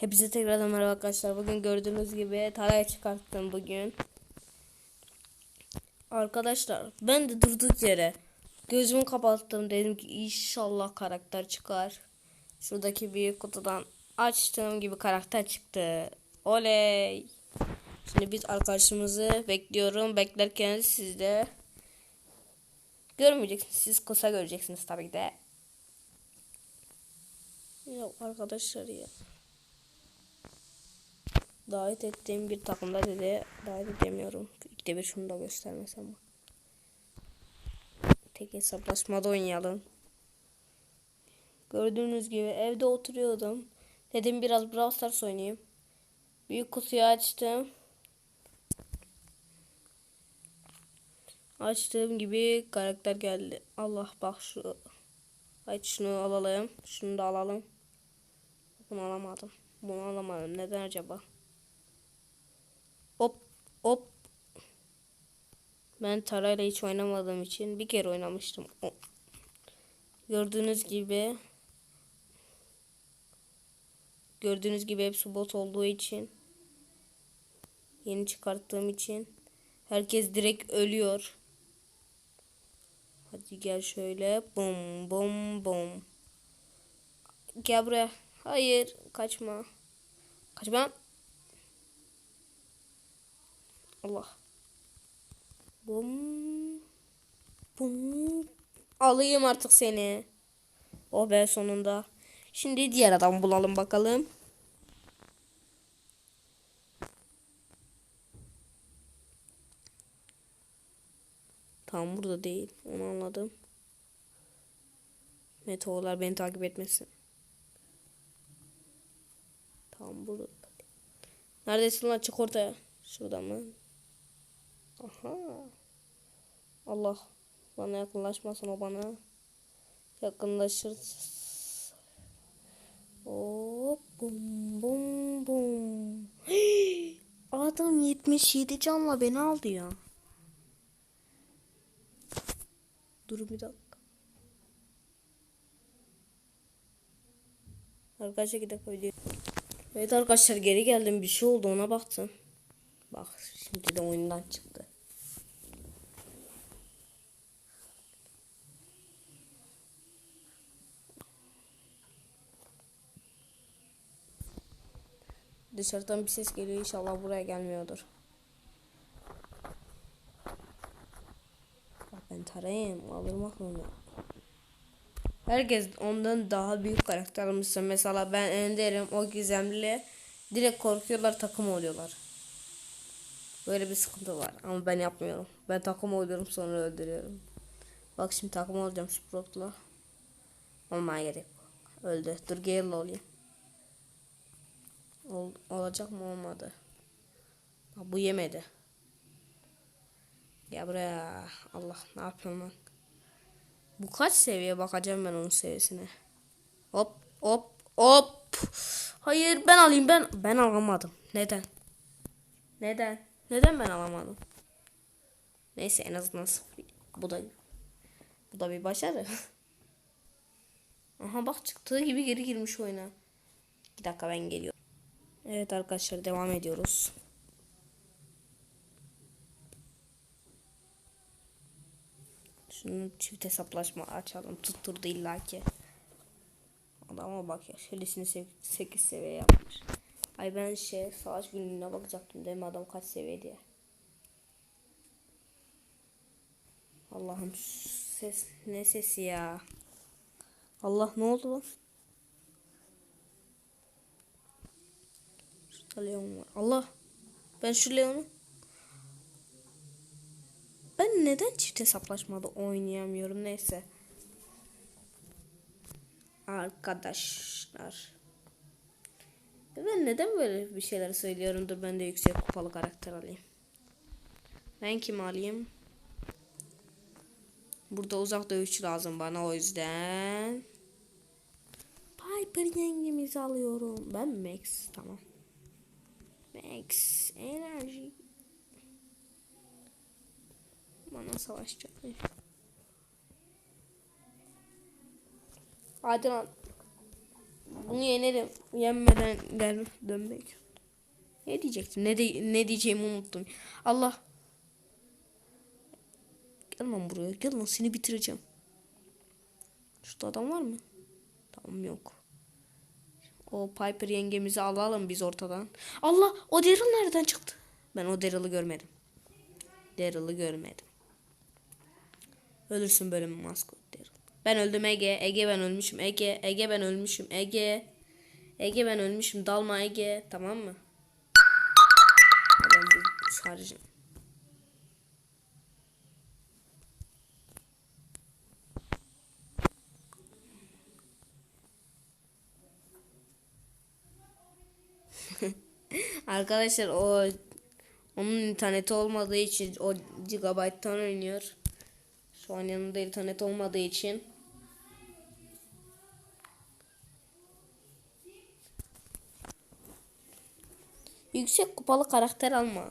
Hepinize tekrardan merhaba arkadaşlar. Bugün gördüğünüz gibi taraya çıkarttım bugün. Arkadaşlar ben de durduk yere gözümü kapattım. Dedim ki inşallah karakter çıkar. Şuradaki büyük kutudan açtığım gibi karakter çıktı. Oley. Şimdi biz arkadaşımızı bekliyorum. Beklerken siz de görmeyeceksiniz. Siz kısa göreceksiniz tabii ki de. Yok arkadaşlar ya davet ettiğim bir takımda dedi davet edemiyorum. İlk bir şunu da göstermesem. Tek hesaplaşmada oynayalım. Gördüğünüz gibi evde oturuyordum. Dedim biraz Brawl Stars oynayayım. Büyük kutuyu açtım. Açtığım gibi karakter geldi. Allah bak şu. Haydi şunu alalım. Şunu da alalım. Bunu alamadım. Bunu alamadım. Neden acaba? Hop. Ben Tara'yla hiç oynamadığım için bir kere oynamıştım. Gördüğünüz gibi gördüğünüz gibi hepsi bot olduğu için yeni çıkarttığım için herkes direkt ölüyor. Hadi gel şöyle. Bum bum bum. Gel buraya. Hayır. Kaçma. Kaçma. Allah. Bum. Bum. Alayım artık seni. O be sonunda. Şimdi diğer adam bulalım bakalım. Tam burada değil. Onu anladım. Meteorlar beni takip etmesin. Tam burada. Neredesin lan çık ortaya. Şurada mı? Aha. Allah. Bana yakınlaşmasın o bana. Yakınlaşır. Hop bum bum bum. Adam 77 canla beni aldı ya. Dur bir dakika. Arkadaşlar gidelim video. Evet arkadaşlar geri geldim bir şey oldu ona baktım. Bak şimdi de oyundan çıktı. Dışarıdan bir ses geliyor inşallah buraya gelmiyordur. Ben tarayayım alırım aklımı. Herkes ondan daha büyük karakter almışsa mesela ben Ender'im o gizemli direkt korkuyorlar takım oluyorlar. Böyle bir sıkıntı var ama ben yapmıyorum. Ben takım oluyorum sonra öldürüyorum. Bak şimdi takım olacağım Sprout'la. Olmaya gerek. Öldü. Dur Gale'la olayım. Ol, olacak mı olmadı. Bak, bu yemedi. Gel buraya. Allah ne yapıyorum lan. Bu kaç seviye bakacağım ben onun seviyesine. Hop hop hop. Hayır ben alayım ben. Ben alamadım. Neden? Neden? Neden ben alamadım? Neyse en azından sıfır. Bu da bu da bir başarı. Aha bak çıktığı gibi geri girmiş oyuna. Bir dakika ben geliyorum. Evet arkadaşlar devam ediyoruz. Şunu çift hesaplaşma açalım. Tutturdu illaki. Adama bak ya. Şöylesini 8 seviye yapmış. Ay ben şey savaş günlüğüne bakacaktım değil mi adam kaç seviye diye. Allah'ım ses ne sesi ya. Allah ne oldu lan? Şurada Leon var. Allah. Ben şu Leon'u ben neden çift hesaplaşmada oynayamıyorum neyse. Arkadaşlar. Ben neden böyle bir şeyler söylüyorum da ben de yüksek kupalı karakter alayım. Ben kim alayım? Burada uzak dövüş lazım bana o yüzden. Piper yengemizi alıyorum. Ben Max tamam. Max enerji. Bana savaşacak. Hadi lan. Bunu yenerim. Yenmeden gel dönmek. Ne diyecektim? Ne, de, ne diyeceğimi unuttum. Allah. Gel lan buraya. Gel lan seni bitireceğim. Şurada adam var mı? Tamam yok. O Piper yengemizi alalım biz ortadan. Allah o Daryl nereden çıktı? Ben o Daryl'ı görmedim. Daryl'ı görmedim. Ölürsün böyle mi maskot Daryl? Ben öldüm Ege. Ege ben ölmüşüm. Ege. Ege ben ölmüşüm. Ege. Ege ben ölmüşüm. Dalma Ege. Tamam mı? Ben bu saracağım. Arkadaşlar o onun interneti olmadığı için o gigabayttan oynuyor. Şu an yanında internet olmadığı için. Yüksek kupalı karakter alma.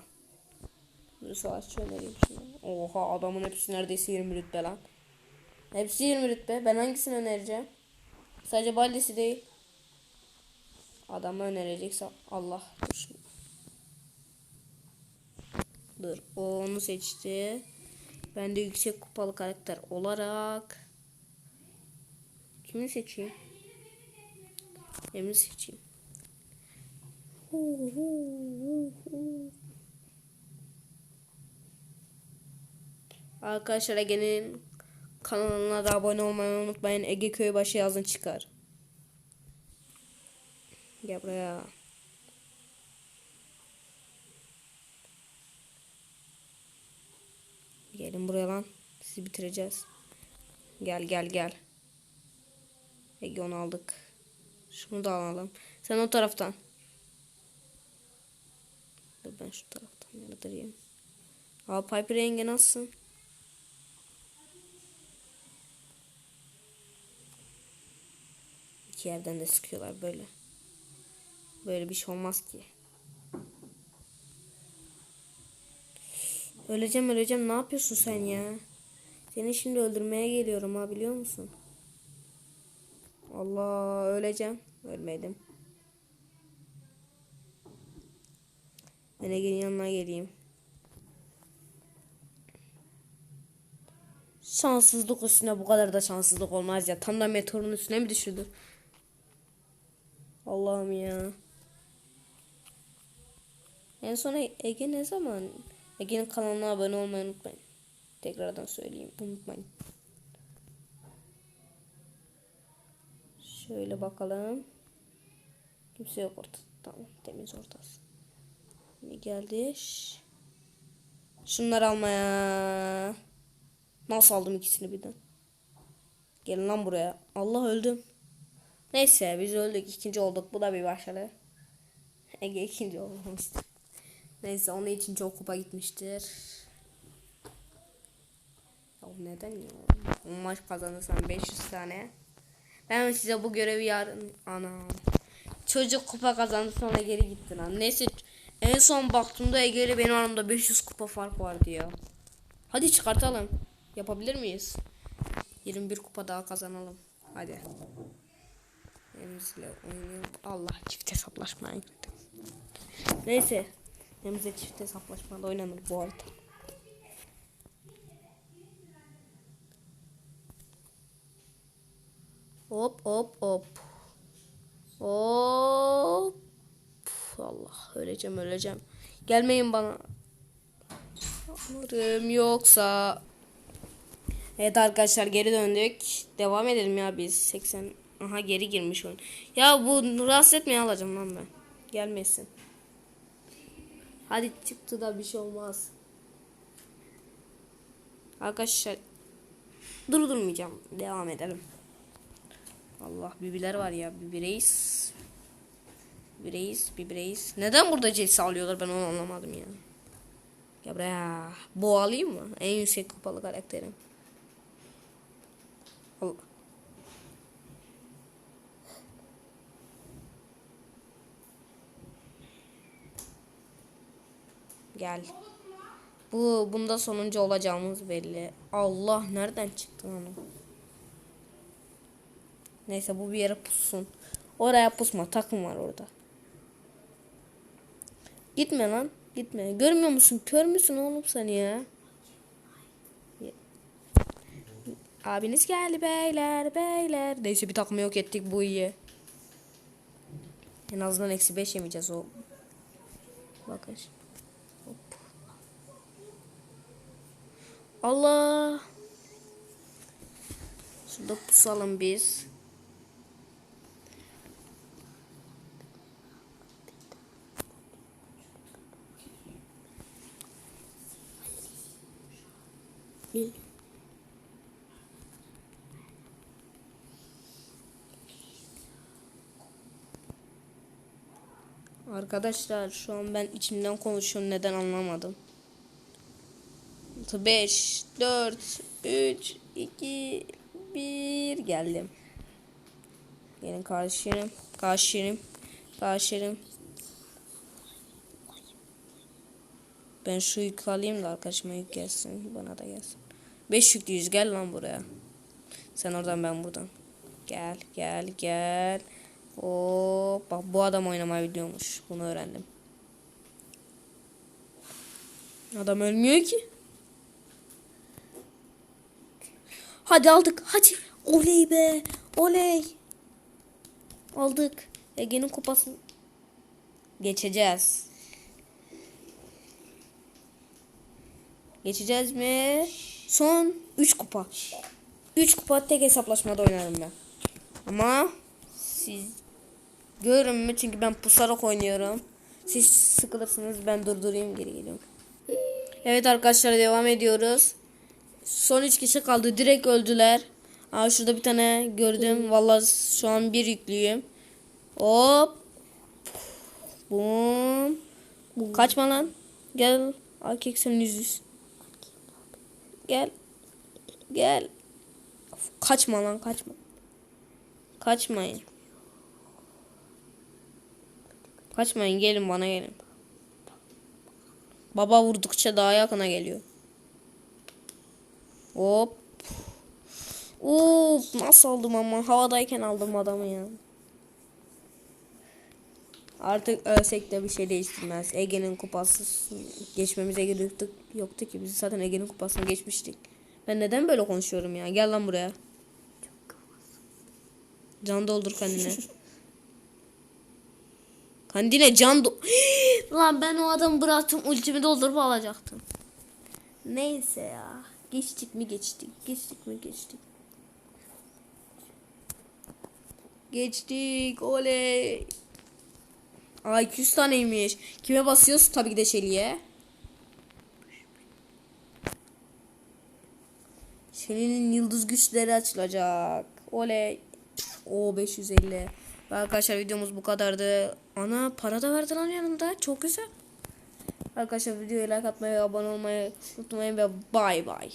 Bir savaşçı önereyim şimdi. Oha adamın hepsi neredeyse 20 rütbe lan. Hepsi 20 rütbe. Ben hangisini önereceğim? Sadece Baldisi değil. Adamı önerecekse Allah. Dur. şimdi. Dur. O onu seçti. Ben de yüksek kupalı karakter olarak kimi seçeyim? Emri seçeyim. Arkadaşlar Ege'nin kanalına da abone olmayı unutmayın. Ege Köybaşı yazın çıkar. Gel buraya. Gelin buraya lan. Sizi bitireceğiz. Gel gel gel. Ege onu aldık. Şunu da alalım. Sen o taraftan. Dur ben şu taraftan yardırayım. Aa Piper yenge nasılsın? İki yerden de sıkıyorlar böyle. Böyle bir şey olmaz ki. Öleceğim öleceğim ne yapıyorsun sen ya? Seni şimdi öldürmeye geliyorum ha biliyor musun? Allah öleceğim. Ölmedim. Ben Ege'nin yanına geleyim. Şanssızlık üstüne bu kadar da şanssızlık olmaz ya. Tam da meteorun üstüne mi düşürdü? Allah'ım ya. En son Ege ne zaman? Ege'nin kanalına abone olmayı unutmayın. Tekrardan söyleyeyim. Unutmayın. Şöyle bakalım. Kimse yok ortada. Tamam. Temiz ortası. Ne geldi? Şunları almaya. Nasıl aldım ikisini birden? Gelin lan buraya. Allah öldüm. Neyse biz öldük. ikinci olduk. Bu da bir başarı. Ege ikinci olmamıştır. Neyse onun için çok kupa gitmiştir. Ya neden ya? O maç kazanırsan 500 tane. Ben size bu görevi yarın... Anam. Çocuk kupa kazandı sonra geri gitti lan. Neyse en son baktığımda Ege ile benim aramda 500 kupa fark vardı ya. Hadi çıkartalım. Yapabilir miyiz? 21 kupa daha kazanalım. Hadi. Elimizle oynayalım. Allah çift hesaplaşmaya gittim. Neyse. Elimizle çift hesaplaşmada oynanır bu arada. Hop hop hop. Hop. Allah öleceğim öleceğim. Gelmeyin bana. Umarım yoksa. Evet arkadaşlar geri döndük. Devam edelim ya biz. 80. Aha geri girmiş oyun. Ya bu rahatsız etmeye alacağım lan ben. Gelmesin. Hadi çıktı da bir şey olmaz. Arkadaşlar durdurmayacağım. Devam edelim. Allah bibiler var ya. Bibi reis. Bibi reis. Bibi reis. Neden burada Jesse alıyorlar ben onu anlamadım ya. Ya buraya. Bu alayım mı? En yüksek kupalı karakterim. Allah. Gel. Bu bunda sonuncu olacağımız belli. Allah nereden çıktı lan? Neyse bu bir yere pussun. Oraya pusma takım var orada. Gitme lan. Gitme. Görmüyor musun? Kör müsün oğlum sen ya? Abiniz geldi beyler beyler. Neyse bir takımı yok ettik bu iyi. En azından eksi 5 yemeyeceğiz o. Bakın. Allah. Şurada pusalım biz. Arkadaşlar şu an ben içimden konuşuyorum neden anlamadım. 5, 4, 3, 2, 1 geldim. Gelin karşıyım, karşıyım, karşıyım. Ben şu yük alayım da arkadaşıma yük gelsin, bana da gelsin. 5 yüklüyüz gel lan buraya. Sen oradan ben buradan. Gel gel gel. Hop bak bu adam oynamayı biliyormuş. Bunu öğrendim. Adam ölmüyor ki. Hadi aldık. Hadi. Oley be. Oley. Aldık. Ege'nin kupasını geçeceğiz. Geçeceğiz mi? Son 3 kupa. 3 kupa tek hesaplaşmada oynarım ben. Ama siz görün mü? Çünkü ben pusarak oynuyorum. Siz sıkılırsınız ben durdurayım geri geliyorum. Evet arkadaşlar devam ediyoruz. Son 3 kişi kaldı. Direkt öldüler. Aa şurada bir tane gördüm. Vallahi şu an bir yüklüyüm. Hop. Bum. Kaçma lan. Gel. Erkek senin yüzüz. Gel. Gel. Kaçma lan kaçma. Kaçmayın. Kaçmayın gelin bana gelin. Baba vurdukça daha yakına geliyor. Hop. Oo, nasıl aldım ama havadayken aldım adamı ya. Artık ölsek de bir şey değiştirmez. Ege'nin kupası geçmemize gerek yoktu, yoktu ki. Biz zaten Ege'nin kupasını geçmiştik. Ben neden böyle konuşuyorum ya? Gel lan buraya. Can doldur kendine. Kendine can do... Lan ben o adamı bıraktım ultimi doldurup alacaktım. Neyse ya. Geçtik mi geçtik. Geçtik mi geçtik. Geçtik. Oley. Aa 200 taneymiş. Kime basıyoruz? Tabii ki de Şeli'ye. Şeli'nin yıldız güçleri açılacak. Oley. O 550. Ve arkadaşlar videomuz bu kadardı. Ana para da verdi lan yanında. Çok güzel. और कश्यप जी इलाका मैं बनो मैं तुम्हें bye bye